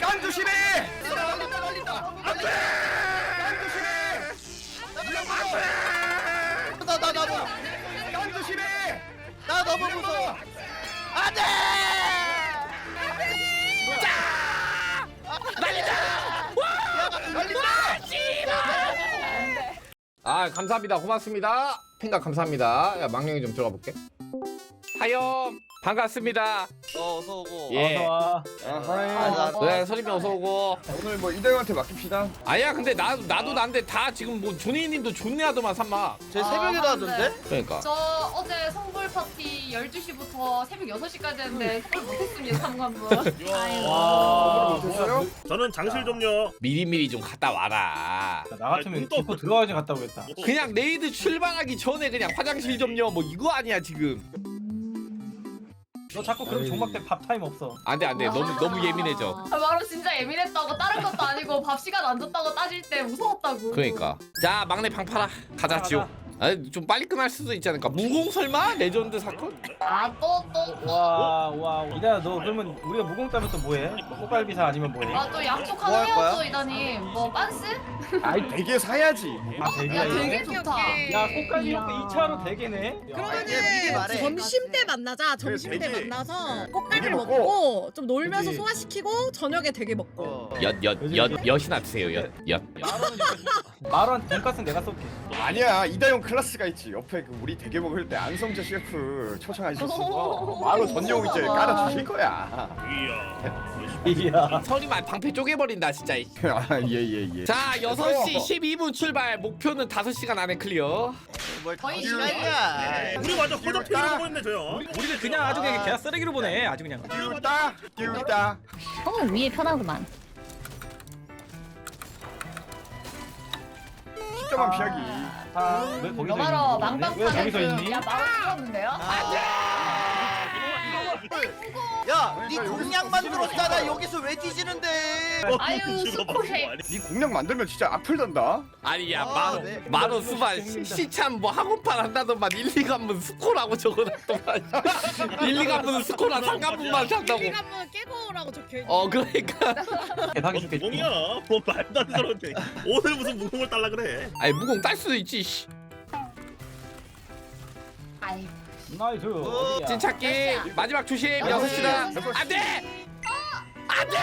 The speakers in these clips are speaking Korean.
깡 조심해! 걸린다 걸린다. 안돼. 나나 나 나. 깡 조심해! 나 너무 무서워. 안돼. 아 감사합니다 고맙습니다 팬가 감사합니다 야 망령이 좀 들어가 볼게 하염 반갑습니다 어 어서 오고. 예. 아하. 아, 나- 네 서림이 어서 오고 오늘 뭐 이대형한테 맡깁시다. 아니야 근데 나, 나도 난데 다 지금 뭐 조니님도 존내하더만 삼마 제 새벽에 아, 나왔는데? 그러니까 저 어제 성불 파티 12시부터 새벽 6시까지 했는데 성불 못했습니다 삼관부 와. 됐어요? 저는 장실 좀요. 미리미리 좀 갔다 와라 나 같으면 눈도 들어가지 갔다 오겠다. 그냥 레이드 출발하기 전에 그냥 화장실 좀요 뭐 이거 아니야 지금 너 자꾸 그럼 에이. 종막 때 밥 타임 없어. 안돼 안돼. 너무 너무 예민해져. 아, 바로 진짜 예민했다고. 다른 것도 아니고 밥 시간 안 줬다고 따질 때 무서웠다고. 그러니까. 자 막내 방파라 가자 지호 아좀 빨리 끝날 수도 있지 않을까 무공 설마 레전드 사건 아 또또아또 와, 와, 이다 너 그러면 우리가 무공 따면 또 뭐해? 꽃갈비사 아니면 뭐해? 약속 뭐할 하나 거야? 해야죠 이다님 뭐 빤스? 아이 되게 사야지. 아, 대게야. 야? 되게 좋다 야, 꽃갈비 먹고 2차로 대게네. 아, 이게 미리 말해. 점심 때 만나자. 점심 때 되게- 만나서 되게 꽃갈비를 먹고. 먹고 좀 놀면서 그치. 소화시키고 저녁에 되게 먹고. 어. 엿엿엿 엿이나 드세요 엿엿 마루한 돈가스 내가 쏠게. 아니야 이다형 클래스가 있지. 옆에 그 우리 대게 먹을 때 안성재 셰프 초청하셨어. 바로 전용 이제 깔아 주실 거야. 이야. 이야. 서리만 방패 쪼개버린다 진짜 아예예 예. 자 6시 12분 출발 목표는 5시간 안에 클리어 뭘 거의 시간이야. 우리 완전 허접해지는 거였네 저요. 우리를 그냥 아주 그냥 개나 쓰레기로 보내. 아주 그냥. 띄우다 띄우다. 어 위에 편하구만. 숫자만 피하기. 아, 왜 거기서 너마로 있니? 왜 망방판에 거기서 있니? 그야 바로 죽었는데요? 야, 네 공략 만들었잖아. 여기서 왜 뒤지는데? 아유 스포쉐 네 공략 만들면 진짜 악플 단다. 아니 야 아, 마로 네. 마로 수반 시- 시참 뭐 학원판 한다더만 1, 2관문 스코라고 적어놨더만 1, 2관문 스코라 3관문만 산다고 우리가 한번 깨고 오라고 적혀 있는. 어 그러니까 대박이 죽겠지. 무공이야. 뭐 말도 안 되는 소리인데 오늘 무슨 무공을 달라 그래. 아니 무공 딸 수도 있지 씨. 아이 나이스. 어디야? 찐찾기 마지막 조심 6시다 여섯 시. 안돼 안돼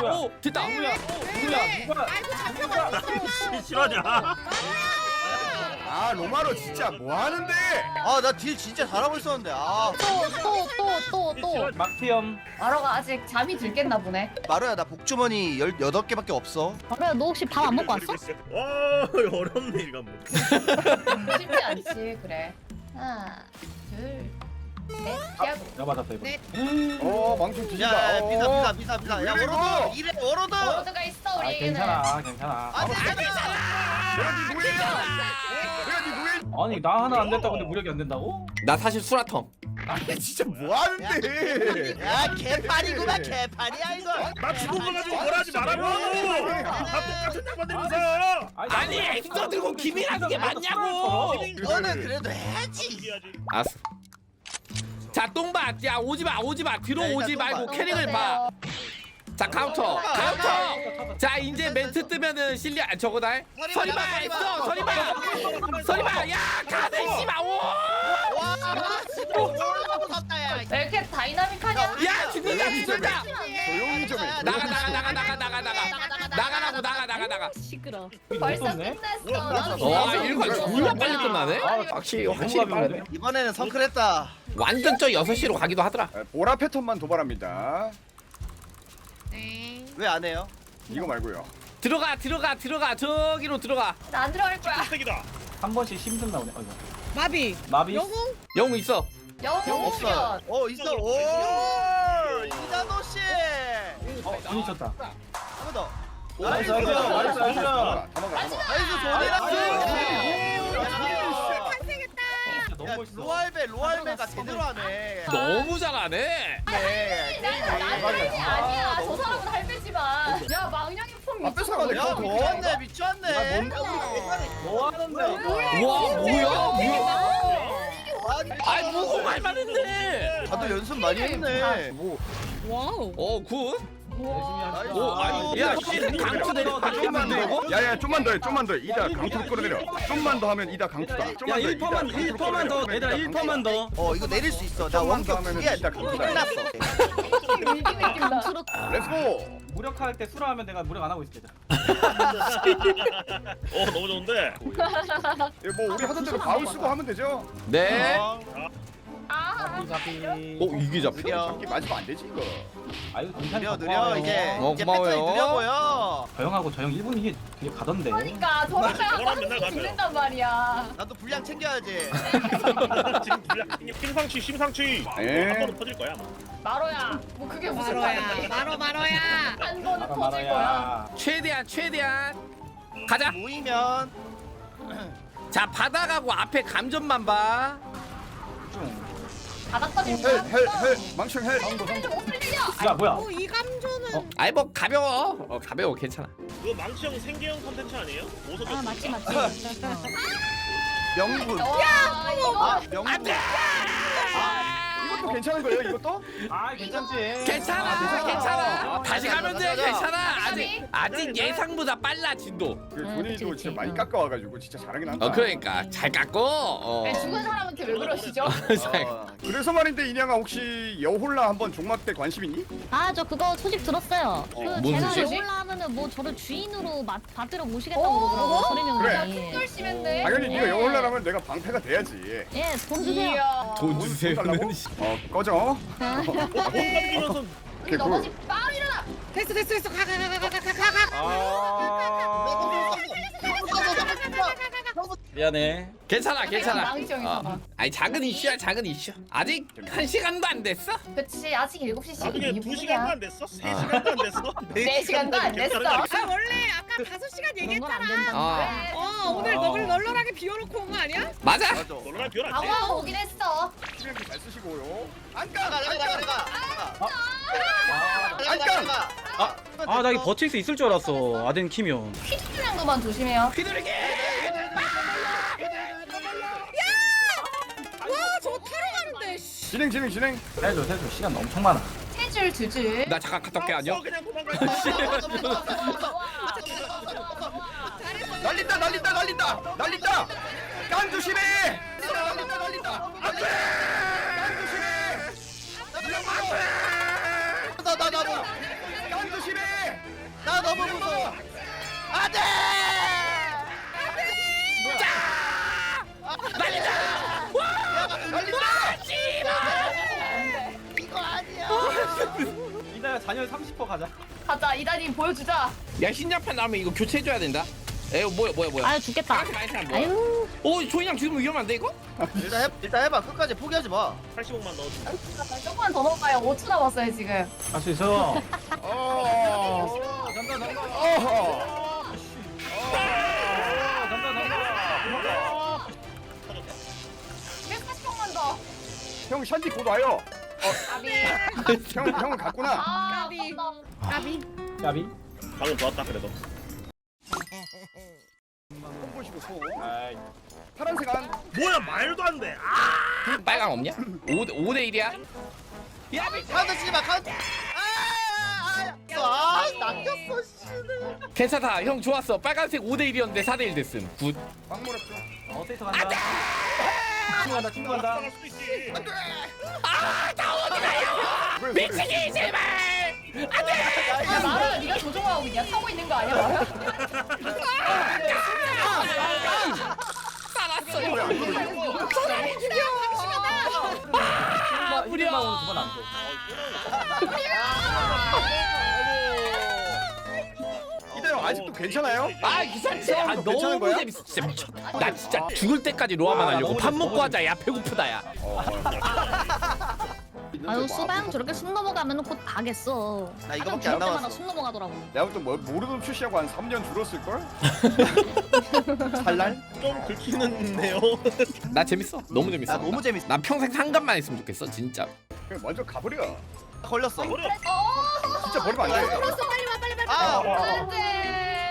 뭐야? 오 됐다 누구야? 누구야? 누가? 아이고 잡혀가. 싫어하냐? 아 로마로 진짜 뭐 하는데? 아, 나 딜 진짜 잘하고 있었는데. 아, 또또또 또. 막피엄. 마로가 아직 잠이 들겠나 보네 마루야, 나 복주머니 18개밖에 없어. 그래 너 혹시 밥 안 먹고 왔어? 와 이거 어렵네 이거 뭐. 쉽지 않지 그래 하나 둘넷 피하고 내가 맞았다 이거. 네. 어 망청 야, 뒤진다. 야, 어. 비사, 비사, 비사, 비사. 야, 왜 워로드! 이래, 워로드! 워드가 있어 아, 우리에게는 괜찮아. 괜찮아. 안 되잖아! 내가 네 노예야. 내가 네 노예. 아니 나 하나 안 됐다고 근데 무력이 안 된다고? 나 사실 수라텀 아니 진짜 뭐 하는데? 야, 개판이구나, 개판이야, 이거! 나 죽은 거 가지고 뭐라 하지 말라고. 다 똑같은 양 만들면서. 아니 엑서 들고 기밀하는 게 맞냐고 너는 그래도 해야지! 얘기하지. 알았어 자 똥봐 야 오지마 오지마 뒤로 오지 말고. 캐릭을 봐 자 카운터 카운터 자 이제 멘트 뜨면은 실리 아, 저거다 서리마 했어 서리마 서리마 야 가네 씨발 와, 죽는다 조용히 좀 해. 나가 나가 나가 나가 나가 나가 나가라고 나가 나가 나가 시끄러. 벌써 무섭네? 끝냈어 나도 와 진짜 일과 졸라 빨리 끝나네 아, 확실히 확실히? 빠르네 이번에는 성클했다. 완전 저 6시로 가기도 하더라 아, 보라 패턴만 도발합니다. 네. 왜 안 해요? 이거 말고요. 들어가 들어가 들어가 저기로 들어가 나안 들어갈 거야 색이다. 한 번씩 힘든 나오네. 어이구. 마비. 마비. 영웅. 영웅 있어 영웅 없어. 수련 어, 있어. 오! 이단호 씨! 어, 눈이 쳤다. 한번 더. 나이스, 나이스, 나이스, 나이스. 나이스, 아! 진짜 너무 야, 멋있어. 로알베, 로알베가 제대로 하네. 너무 잘하네 네. 나는 할배 아니야 저 사람은 할배지만 야 망령이 폼 아, 뺏어가네. 야. 미쳤네, 미쳤네. 뭐 하는데? 와 뭐야 뭐야 아니, 아이 무공 할 만했네 다들 연습 많이 했네. 뭐 와우. 어굿 열심히 오, 아니, 야, 씨, 강투 내려가겠는데 이거? 야야 좀만 더해 좀만 더 이다 강투 끌어내려. 좀만 더 하면 이다 강투다. 야 좀만 더 1퍼만 1퍼만 더 얘들아 1퍼만 더 어 이거 내릴 수 있어. 나 좀만 더 원격 두개 진짜 강투다. 끝났어. 감수로 렛츠고. 무력할 때 수라하면 내가 무력 안 하고 있을게 어 너무 좋은데. 예, 뭐 우리 하던 대로 바울 쓰고 하면 되죠. 네. 어, 아, 잡히 오, 이게 잡혀? 느려 잡기 맞으면 안 되지 이거 아유 동탄 느려 느려 이제 어, 이제 고마워요. 패턴이 느려 보여 저 형하고 저형 1분 이게 되게 가던데 그러니까 저런 저거랑 맨날 거 가면. 죽는단 말이야. 나도 분량 챙겨야지 지금 불량 심상치 심상치. 에? 한 번은 퍼질 거야. 아마. 마로야, 뭐 그게 무슨 말이야? 마로 마로야 한 번은 터질 거야. 최대한, 최대한. 가자. 모이면 자, 바닥하고 앞에 감전만 봐. 바닥. 헬헬헬 망청 헬 목소리 들려. 야 뭐야 어이 감조는 아이, 뭐, 가벼워. 어, 가벼워. 괜찮아. 그거 망치형 생계형 컨텐츠 아니에요? 아 맞지 맞지 명분 와, 이거 아 명분 이것도 괜찮은 거예요 이것도? 아 괜찮지 괜찮아, 괜찮아. 다시 가면 돼, 가자, 가자. 괜찮아. 아직, 아직 예상보다 빨라, 진도. 그 음, 본인도 그치. 진짜 많이 응. 깎아와가지고 진짜 잘하긴 한다 어, 그러니까. 잘 깎고, 어. 아니, 죽은 사람한테 왜 그러시죠? 어, 그래서 말인데 인양아 혹시 여홀라 한번 종막 때 관심 있니? 아 저 그거 소식 들었어요 그 뭔 제가 소식? 여올라 하면은 뭐 저를 주인으로 마, 받들어 모시겠다고 오, 그러더라고요 그래. 분이 열심인데. 당연히 네가 예. 여홀라라면 내가 방패가 돼야지 예 돈 주세요 이야. 돈 주세요. 달라고? 어 꺼져 깜기면서 우리 넘어지 바로 일어나. 됐어 됐어 됐어 가가가가가 가가 아 미안해 괜찮아, 괜찮아. 망치형이 어. 봐봐. 아니, 작은 이슈야, 작은 이슈. 아직 한 시간도 안 됐어? 그치 아직 7시 나중에 지금 2 시간도 안 됐어? 3 아. 시간도 안 됐어? 네 시간도 안 됐어. 아 원래 아까 다섯 시간 그런 건안 얘기했잖아 된다 어. 어 오늘 널 널널하게 비워놓고 온 거 아니야? 맞아. 맞아 너랑 별안 돼. 아와 오긴 했어. 시간도 잘 쓰시고요 안가 나가 나가 나가 안깡! 아나 이거 버틸 수 있을 줄 알았어 아덴 키면 퀴즈 정도만 조심해요. 휘두르기! 와 저거 타러 가는데 씨. 진행 진행 진행 해줘 해줘 시간 엄청 많아 세 줄, 두 줄. 나 잠깐 갔다 올게 아니요? 어, 그냥 도망가. 날린다 날린다 날린다 날린다. 깐 조심해 날린다 날린다. 안돼 깐 조심해 나나 너무 깐 조심해 나 너무 무서워. 안돼! 이거 아니야. 이따가 잔열 30% 가자. 가자 이다님 보여주자. 야 신장판 나오면 이거 교체해줘야 된다. 에 뭐야 뭐야 뭐야? 아유 죽겠다 뭐야? 아유 오 조인양 지금 위험한데 이거? 일단 해 일단 해봐 끝까지 포기하지 마 80억만 넣어. 조금만 더 넣어봐요. 5초 남았어요 지금. 할 수 있어 어 간다 간다 어허 간다 간다 240번만 더. 형 샨디 곧 와요 아비. 형 형은 갔구나 아, 까비. 까비 야비 방금 좋았다 그래도. 폰 보시고 폰 아이 파란색 안 뭐야 말도 안 돼. 아! 빨강 없냐? 5대 5대 1이야? 야 미- 카운터 치지 마 카운터 아 아 아, 낚였어 씨 괜찮다 형 좋았어 빨간색 5대 1이었는데 4대 1 됐음 굿 막모랬죠 어 세이터 간다 친구 간다 친구 간다 나갈 수도 있지. 미치기 제발 야 마루야 네가 조종하고 있냐? 타고 있는 거 아니야 이대 형 아직도 괜찮아요? 아 괜찮지 아 괜찮은 너무 거야? 재밌어. 진짜 미쳤다 나 진짜 죽을 때까지 로아만 아, 하려고. 밥 먹고 하자. 야 배고프다 야 아유 수바형 저렇게 숨 넘어가면 곧 가겠어. 나 이거밖에 안 남았어. 숨 넘어가더라고. 내가 볼때 뭐 모르던 출시하고 한 3년 줄었을걸? 살날? 좀 긁히는데요. 나 재밌어. 너무 재밌어. 나 너무 재밌어. 난 평생 상관만 했으면 좋겠어 진짜. 그냥 먼저 가버려. 걸렸어. 버려. 진짜 버리면 안돼. 빨리 와 빨리 빨리 아 안돼.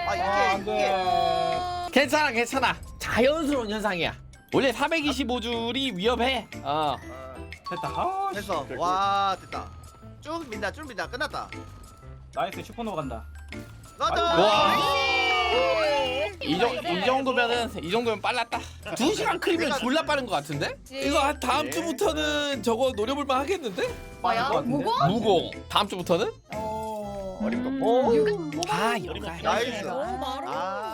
아, 이게, 아 안돼. 괜찮아 괜찮아. 자연스러운 현상이야. 원래 425줄이 위험해. 어 됐다 아 씨. 됐어 와 됐다 쭉 민다 쭉 민다 끝났다 나이스 슈퍼노 간다. 가자. 와. 이, 정, 이 정도면은 이 정도면 빨랐다. 두 시간 크리면 졸라 빠른 것 같은데? 이거 한 다음 주부터는 저거 노려볼만 하겠는데? 뭐야? 같은데? 무거? 무공. 다음 주부터는? 어. 어림도 오. 육아 아, 여가. 나이스. 오 마루. 아.